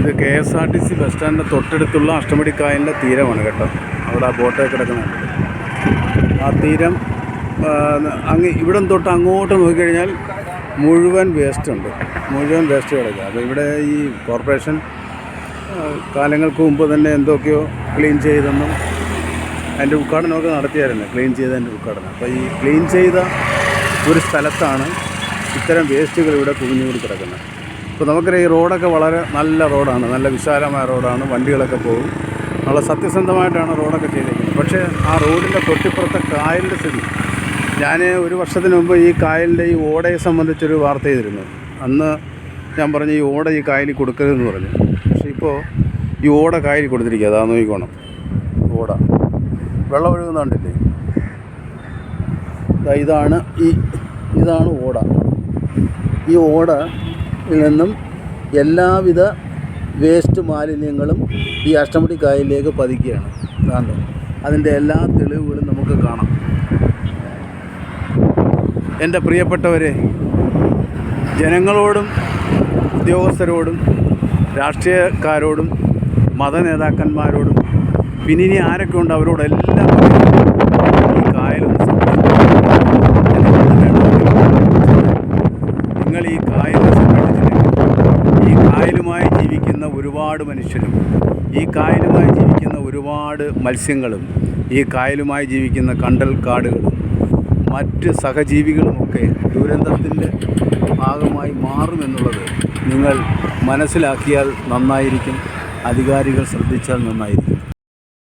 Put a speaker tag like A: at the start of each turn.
A: ഇത് K S R T C bus സ്റ്റാൻഡിന്റെ തൊട്ടടുത്തുള്ള അഷ്ടമുടിക്കായലിന്റെ തീരമാണ് കേട്ടോ. അവിടെ ആ ബോട്ട് കിടക്കുന്നുണ്ട് ആ തീരം അങ്ങ് ഇവിടം തൊട്ട് അങ്ങോട്ട് നോക്കിക്കഴിഞ്ഞാൽ മുഴുവൻ വേസ്റ്റ് ഉണ്ട്. മുഴുവൻ വേസ്റ്റ് കിടക്കുക. അപ്പോൾ ഇവിടെ ഈ കോർപ്പറേഷൻ കാലങ്ങൾക്ക് മുമ്പ് തന്നെ എന്തൊക്കെയോ ക്ലീൻ ചെയ്തെന്നും അതിന്റെ ഉദ്ഘാടനമൊക്കെ നടത്തിയായിരുന്നു. ക്ലീൻ ചെയ്തതിന്റെ ഉദ്ഘാടനം. അപ്പോൾ ഈ ക്ലീൻ ചെയ്ത ഒരു സ്ഥലത്താണ് ഇത്തരം വേസ്റ്റുകൾ ഇവിടെ കുഞ്ഞുകൂടി കിടക്കുന്നത്. അപ്പോൾ നമുക്കറിയാം ഈ റോഡൊക്കെ വളരെ നല്ല റോഡാണ് നല്ല വിശാലമായ റോഡാണ് വണ്ടികളൊക്കെ പോകും. നല്ല സത്യസന്ധമായിട്ടാണ് റോഡൊക്കെ ചെയ്തിരിക്കുന്നത്. പക്ഷേ ആ റോഡിന്റെ തൊട്ടിപ്പുറത്തെ കായലിന്റെ സ്ഥിതി. ഞാൻ ഒരു വർഷത്തിന് മുമ്പ് ഈ കായലിന്റെ ഈ ഓടയെ സംബന്ധിച്ചൊരു വാർത്ത ചെയ്തിരുന്നു. അന്ന് ഞാൻ പറഞ്ഞു ഈ ഓട ഈ കായലിൽ കൊടുക്കരുതെന്ന് പറഞ്ഞു. പക്ഷേ ഇപ്പോൾ ഈ ഓട കായലിൽ കൊടുത്തിരിക്കുക. അതാ നോക്കിക്കോണം. ഓട. വെള്ളം ഒഴുകുന്നുണ്ടല്ലേ? ഇതാണ് ഈ ഇതാണ് ഓട. ഈ ഓടയിൽ നിന്നും എല്ലാവിധ വേസ്റ്റ് മാലിന്യങ്ങളും ഈ അഷ്ടമുടി കായലിലേക്ക് പതിക്കുകയാണ്. കാരണം അതിന്റെ എല്ലാ തെളിവുകളും നമുക്ക് കാണാം. എന്റെ പ്രിയപ്പെട്ടവരെ ജനങ്ങളോടും ഉദ്യോഗസ്ഥരോടും രാഷ്ട്രീയക്കാരോടും മതനേതാക്കന്മാരോടും പിന്നെ ഇനി ആരൊക്കെ ഉണ്ട് അവരോടെല്ലാം ഈ കായലൊന്ന് സംരക്ഷിക്കണം. നിങ്ങൾ ഈ കായലിനെ സംരക്ഷിച്ചില്ലെങ്കിൽ ഈ കായലുമായി ജീവിക്കുന്ന ഒരുപാട് മനുഷ്യരും ഈ കായലുമായി ജീവിക്കുന്ന ഒരുപാട് മത്സ്യങ്ങളും ഈ കായലുമായി ജീവിക്കുന്ന കണ്ടൽ കാടുകളും മറ്റ് സഹജീവികളുമൊക്കെ ദുരന്തത്തിന്റെ ഭാഗമായി മാറുമെന്നുള്ളത് നിങ്ങൾ മനസ്സിലാക്കിയാൽ നന്നായിരിക്കും. അധികാരികൾ ശ്രദ്ധിച്ചാൽ നന്നായിരിക്കും.